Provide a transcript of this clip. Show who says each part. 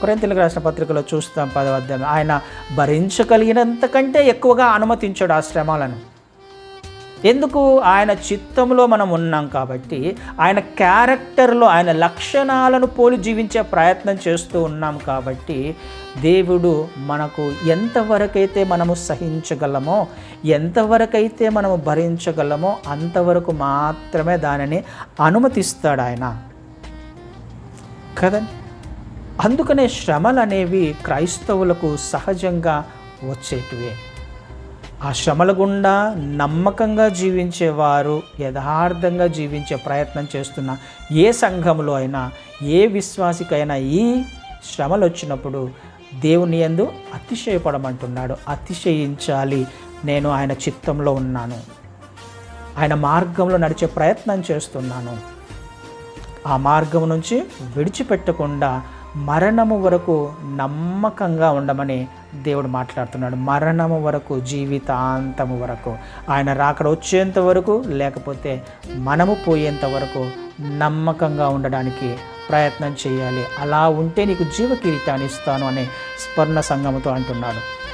Speaker 1: కొరింతలకు రాసిన పత్రికలో చూస్తాం పదవ ఆయన భరించగలిగినంతకంటే ఎక్కువగా అనుమతించాడు ఆ శ్రమలను. ఎందుకు? ఆయన చిత్తంలో మనం ఉన్నాం కాబట్టి ఆయన క్యారెక్టర్లో ఆయన లక్షణాలను పోలి జీవించే ప్రయత్నం చేస్తూ ఉన్నాం కాబట్టి దేవుడు మనకు ఎంతవరకైతే మనము సహించగలమో ఎంతవరకైతే మనము భరించగలమో అంతవరకు మాత్రమే దానిని అనుమతిస్తాడు ఆయన. కదండి? అందుకనే శ్రమలు అనేవి క్రైస్తవులకు సహజంగా వచ్చేటివే. ఆ శ్రమల గుండా నమ్మకంగా జీవించేవారు యథార్థంగా జీవించే ప్రయత్నం చేస్తున్న ఏ సంఘంలో అయినా ఏ విశ్వాసికైనా ఈ శ్రమలు వచ్చినప్పుడు దేవుని ఎందు అతిశయపడమంటున్నాడు. అతిశయించాలి. నేను ఆయన చిత్తంలో ఉన్నాను. ఆయన మార్గంలో నడిచే ప్రయత్నం చేస్తున్నాను. ఆ మార్గం నుంచి విడిచిపెట్టకుండా మరణము వరకు నమ్మకంగా ఉండమని దేవుడు మాట్లాడుతున్నాడు. మరణము వరకు జీవితాంతము వరకు. ఆయన రాకడ వచ్చేంత వరకు లేకపోతే మనము పోయేంత వరకు నమ్మకంగా ఉండడానికి ప్రయత్నం చేయాలి. అలా ఉంటే నీకు జీవ కిరీటాన్ని ఇస్తాను అనే స్వర్ణ సంగముతో అంటున్నాడు.